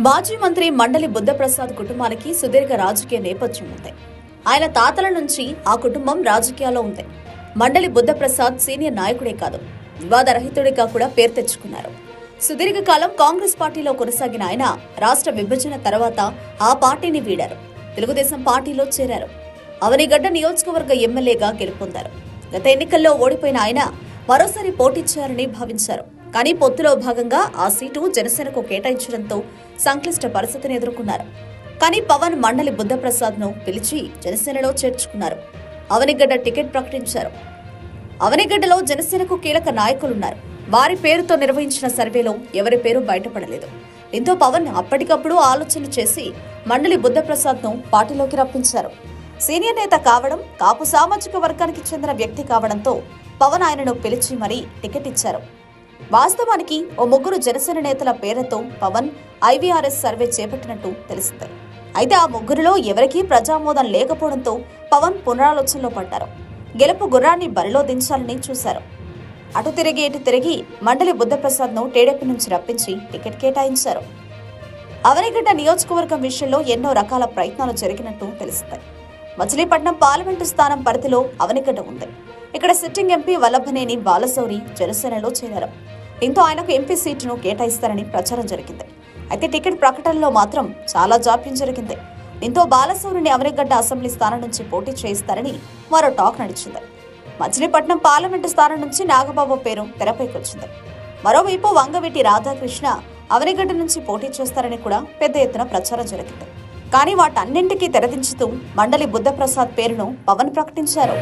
మాజీ మంత్రి మండలి బుద్ధప్రసాద్ కుటుంబానికి సుదీర్ఘ రాజకీయ నేపథ్యం ఉంది. ఆయన తాతల నుంచి ఆ కుటుంబం రాజకీయాల్లో ఉంది. మండలి బుద్ధప్రసాద్ సీనియర్ నాయకుడే కాదు. వివాదరహితుడిగా కూడా పేరు తెచ్చుకున్నారు. సుదీర్ఘకాలం కాంగ్రెస్ పార్టీలో కొనసాగిన ఆయన రాష్ట్ర విభజన తర్వాత ఆ పార్టీని వీడారు. తెలుగుదేశం పార్టీలో చేరారు. అవనిగడ్డ నియోజకవర్గ ఎమ్మెల్యేగా గెలుపొందారు. గత ఎన్నికల్లో ఓడిపోయిన ఆయన మరోసారి పోటీ చేయాలని భావించారు. కానీ పొత్తులో భాగంగా ఆ సీటు జనసేనకు కేటాయించడంతో సంక్లిష్ట పరిస్థితిని ఎదుర్కొన్నారు. కానీ పవన్ మండలి బుద్ధప్రసాద్ను పిలిచి జనసేనలో చేర్చుకున్నారు. అవనిగడ్డ టికెట్ ప్రకటించారు. అవనిగడ్డలో జనసేనకు కీలక నాయకులున్నారు. వారి పేరుతో నిర్వహించిన సర్వేలో ఎవరి పేరు బయటపడలేదు. దీంతో పవన్ అప్పటికప్పుడు ఆలోచన చేసి మండలి బుద్ధప్రసాద్ను పార్టీలోకి రప్పించారు. సీనియర్ నేత కావడం కాపు సామాజిక వర్గానికి చెందిన వ్యక్తి కావడంతో పవన్ ఆయనను పిలిచి మరీ టికెట్ ఇచ్చారు. వాస్తవానికి ఓ ముగ్గురు జనసేన నేతల పేరుతో పవన్ ఐవీఆర్ఎస్ సర్వే చేపట్టినట్టు తెలిసింది. అయితే ఆ ముగ్గురిలో ఎవరికీ ప్రజామోదం లేకపోవడంతో పవన్ పునరాలోచనలో పడ్డారు. గెలుపు గుర్రాన్ని బరిలో దించాలని చూశారు. అటు తిరిగి ఇటు తిరిగి మండలి బుద్ధప్రసాద్ను టీడీపీ నుంచి రప్పించి టికెట్ కేటాయించారు. అవనిగడ్డ నియోజకవర్గం విషయంలో ఎన్నో రకాల ప్రయత్నాలు జరిగినట్టు తెలుస్తాయి. మచిలీపట్నం పార్లమెంటు స్థానం పరిధిలో అవనిగడ్డ ఉంది. ఇక్కడ సిట్టింగ్ ఎంపీ వల్లభనేని బాలశౌరి జనసేనలో చేరారు. దీంతో ఆయనకు ఎంపీ సీటును కేటాయిస్తారని ప్రచారం జరిగింది. అయితే టికెట్ ప్రకటనలో మాత్రం చాలా జాప్యం జరిగింది. దీంతో బాలశౌరిని అవనిగడ్డ అసెంబ్లీ స్థానం నుంచి పోటీ చేయిస్తారని మరో టాక్ నడిచింది. మచిలీపట్నం పార్లమెంటు స్థానం నుంచి నాగబాబు పేరు తెరపైకి వచ్చింది మరోవైపు వంగవీటి రాధాకృష్ణ అవనిగడ్డ నుంచి పోటీ చేస్తారని కూడా పెద్ద ఎత్తున ప్రచారం జరిగింది. కానీ వాటన్నింటికీ తెరదించుతూ మండలి బుద్ధప్రసాద్ పేరును పవన్ ప్రకటించారు.